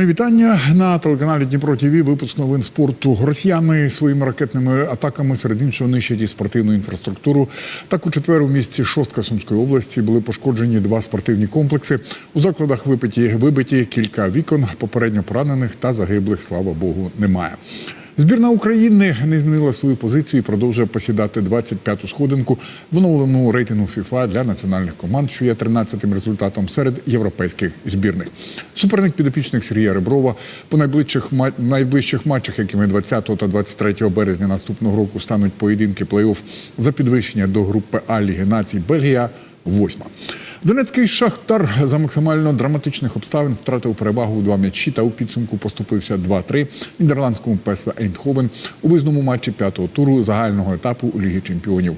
Мої вітання на телеканалі Дніпро Тіві. Випуск новин спорту. Росіяни своїми ракетними атаками серед іншого нищать і спортивну інфраструктуру. Так у четвер у місті Шостка Сумської області були пошкоджені два спортивні комплекси. У закладах випиті вибиті кілька вікон, попередньо поранених та загиблих. Слава Богу, немає. Збірна України не змінила свою позицію і продовжує посідати 25-ту сходинку в оновленому рейтингу ФІФА для національних команд, що є 13-тим результатом серед європейських збірних. Суперник підопічних Сергія Реброва по найближчих найближчих матчах, якими 20 та 23 березня наступного року стануть поєдинки плей-офф за підвищення до групи А Ліги націй Бельгія. Восьма. Донецький шахтар за максимально драматичних обставин втратив перевагу у два м'ячі та у підсумку поступився 2-3 нідерландському ПСВ Ейндховен у визному матчі п'ятого туру загального етапу у Ліги Чемпіонів.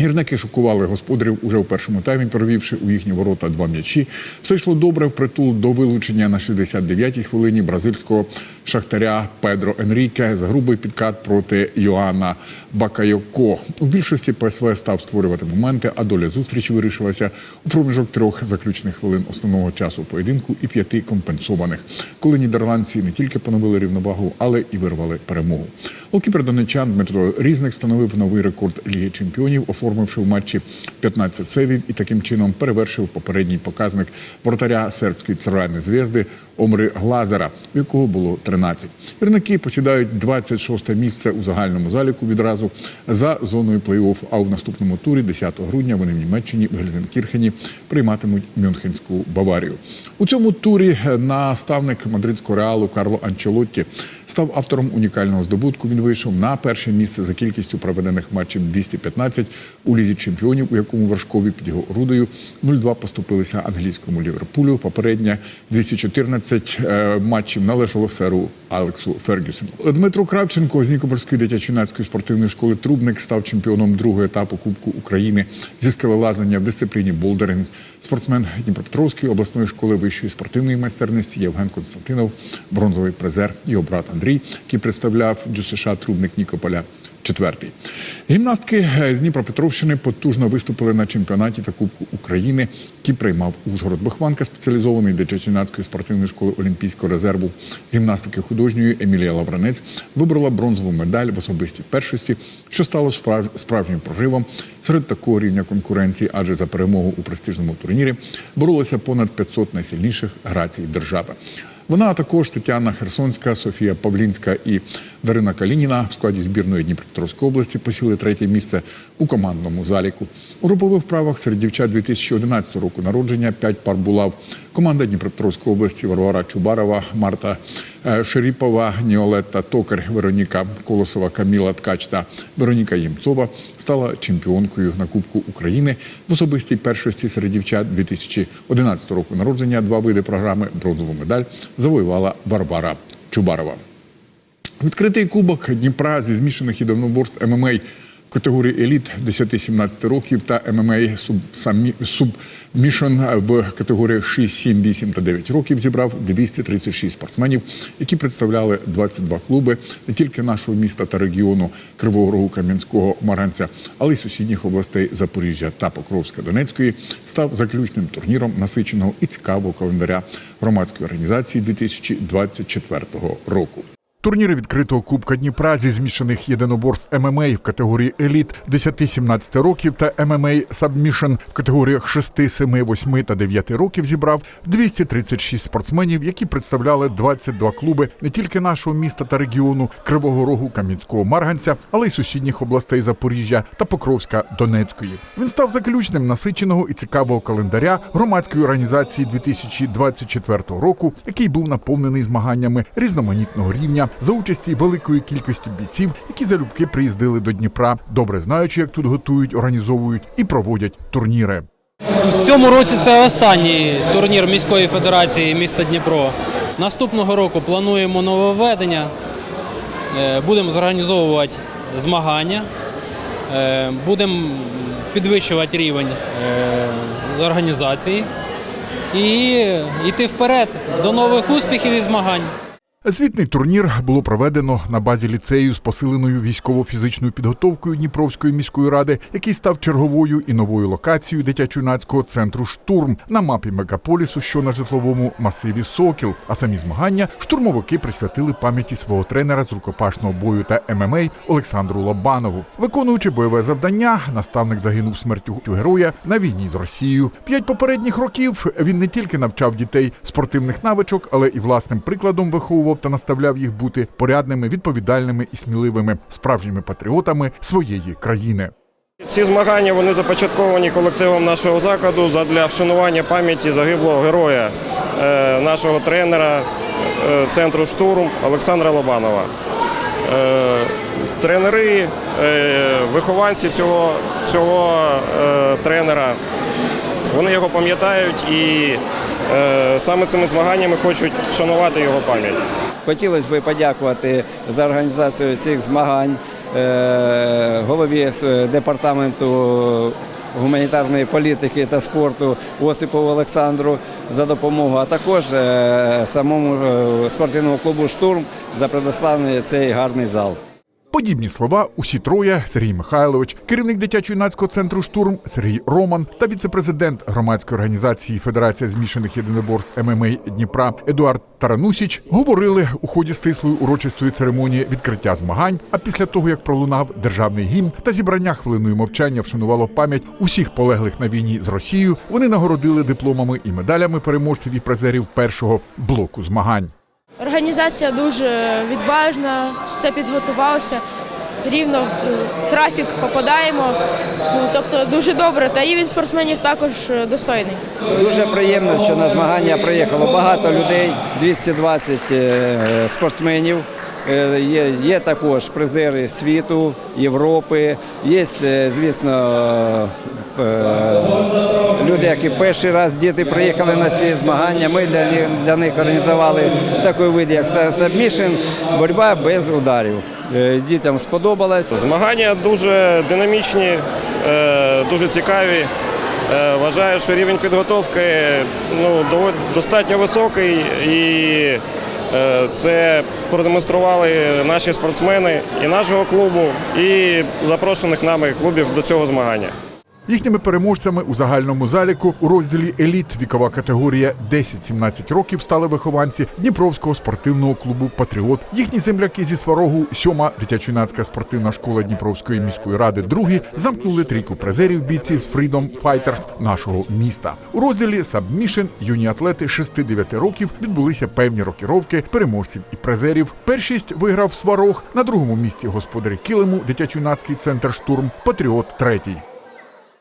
Гірники шокували господарів уже у першому таймі, провівши у їхні ворота два м'ячі. Все йшло добре впритул до вилучення на 69-й хвилині бразильського шахтаря Педро Енріке за грубий підкат проти Йоанна Бакайоко. У більшості ПСВ став створювати моменти, а доля зустрічі вирішилася у проміжок трьох заключних хвилин основного часу поєдинку і п'яти компенсованих, коли нідерландці не тільки поновили рівновагу, але і вирвали перемогу. Голкіпер донечан Дмитро Різник встановив новий рекорд Ліги Чемпіонів, оформивши в матчі 15 сейвів і таким чином перевершив попередній показник воротаря сербської цервальної зв'язди Омри Глазера, у якого було 13. Гірники посідають 26 місце у загальному заліку відразу за зоною плей-офф. А у наступному турі, 10 грудня, вони в Німеччині в Гельзенкірхені прийматимуть Мюнхенську Баварію. У цьому турі наставник мадридського реалу Карло Анчелотті став автором унікального здобутку. Він вийшов на перше місце за кількістю проведених матчів 215 у лізі чемпіонів, у якому вершкові під його орудою 0-2 поступилися англійському Ліверпулю. Попередня 214 е, матчів належало серу Алексу Фергюсону. Дмитро Кравченко з Нікопольської дитячо-юнацької спортивної школи Трубник став чемпіоном другого етапу Кубку України зі скелелазання в дисципліні болдеринг. Спортсмен Дніпропетровської обласної школи вищої спортивної майстерності Євген Константинов, бронзовий призер, його брат Андрій, який представляв ДЮСШ Трубник Нікополя. Четвертий гімнастки з Дніпропетровщини потужно виступили на чемпіонаті та Кубку України, який приймав Ужгород. Вихованка спеціалізованої дитячо-юнацької спортивної школи Олімпійського резерву гімнастики художньої Емілія Лавранець вибрала бронзову медаль в особистій першості, що стало справ- справжнім проривом серед такого рівня конкуренції, адже за перемогу у престижному турнірі боролося понад 500 найсильніших грацій держави. Вона а також Тетяна Херсонська, Софія Павлінська і Дарина Калініна в складі збірної Дніпропетровської області посіли третє місце у командному заліку. У групових вправах серед дівчат 2011 року народження п'ять пар булав команда Дніпропетровської області Варвара Чубарова, Марта е, Шеріпова, Ніолетта Токар, Вероніка Колосова, Каміла Ткач та Вероніка Ємцова стала чемпіонкою на Кубку України в особистій першості серед дівчат 2011 року народження. Два види програми бронзову медаль завоювала Варвара Чубарова. Відкритий кубок Дніпра зі змішаних єдиноборств ММА категорії еліт 10-17 років та ММА Субмішн в категоріях 6, 7, 8 та 9 років зібрав 236 спортсменів, які представляли 22 клуби не тільки нашого міста та регіону Кривого Рогу, Кам'янського, Маранця, але й сусідніх областей Запоріжжя та Покровська Донецької став заключним турніром насиченого і цікавого календаря громадської організації 2024 року. Турніри відкритого Кубка Дніпра зі змішаних єдиноборств ММА в категорії еліт 10-17 років та ММА Сабмішн в категоріях 6, 7, 8 та 9 років зібрав 236 спортсменів, які представляли 22 клуби не тільки нашого міста та регіону Кривого Рогу, Кам'янського Марганця, але й сусідніх областей Запоріжжя та Покровська Донецької. Він став заключним насиченого і цікавого календаря громадської організації 2024 року, який був наповнений змаганнями різноманітного рівня за участі великої кількості бійців, які залюбки приїздили до Дніпра, добре знаючи, як тут готують, організовують і проводять турніри. В цьому році це останній турнір міської федерації міста Дніпро. Наступного року плануємо нововведення. Е, Будемо зорганізовувати змагання, е, будемо підвищувати рівень е, організації і йти вперед до нових успіхів і змагань. Звітний турнір було проведено на базі ліцею з посиленою військово-фізичною підготовкою Дніпровської міської ради, який став черговою і новою локацією дитячо-юнацького центру Штурм на мапі мегаполісу, що на житловому масиві Сокіл. А самі змагання штурмовики присвятили пам'яті свого тренера з рукопашного бою та ММА Олександру Лобанову. Виконуючи бойове завдання, наставник загинув смертю героя на війні з Росією. П'ять попередніх років він не тільки навчав дітей спортивних навичок, але і власним прикладом виховував та наставляв їх бути порядними, відповідальними і сміливими справжніми патріотами своєї країни. Ці змагання вони започатковані колективом нашого закладу задля вшанування пам'яті загиблого героя, е, нашого тренера е, центру штурм Олександра Лобанова. Е, Тренери, вихованці цього, цього тренера, вони його пам'ятають і саме цими змаганнями хочуть вшанувати його пам'ять. Хотілося б подякувати за організацію цих змагань е, голові е, департаменту гуманітарної політики та спорту Осипову Олександру за допомогу, а також е, самому е, спортивному клубу Штурм за предоставлений цей гарний зал. Подібні слова усі троє Сергій Михайлович, керівник дитячо-юнацького центру штурм Сергій Роман та віцепрезидент громадської організації Федерація змішаних єдиноборств ММА Дніпра Едуард Таранусіч говорили у ході стислої урочистої церемонії відкриття змагань. А після того як пролунав державний гімн та зібрання хвилиною мовчання вшанувало пам'ять усіх полеглих на війні з Росією, вони нагородили дипломами і медалями переможців і призерів першого блоку змагань. Організація дуже відважна, все підготувалося. Рівно в трафік попадаємо. Ну, тобто дуже добре. Та рівень спортсменів також достойний. Дуже приємно, що на змагання приїхало багато людей, 220 е, спортсменів. Е, Є, є також призери світу, Європи. Є, е, звісно, люди, які перший раз діти приїхали на ці змагання. Ми для них, для них організували такий вид, як сабмішн, боротьба без ударів. Е, Дітям сподобалось. Змагання дуже динамічні, е, дуже цікаві. Е, Вважаю, що рівень підготовки ну, достатньо високий і це продемонстрували наші спортсмени і нашого клубу, і запрошених нами клубів до цього змагання. Їхніми переможцями у загальному заліку у розділі Еліт вікова категорія 10-17 років стали вихованці Дніпровського спортивного клубу Патріот. Їхні земляки зі Сварогу, сьома дитячо-юнацька спортивна школа Дніпровської міської ради, другі замкнули трійку призерів бійці з Freedom Fighters нашого міста. У розділі Submission юні атлети 6-9 років відбулися певні рокіровки переможців і призерів. Першість виграв Сварог на другому місці господарі килиму, дитячо-юнацький центр штурм Патріот третій.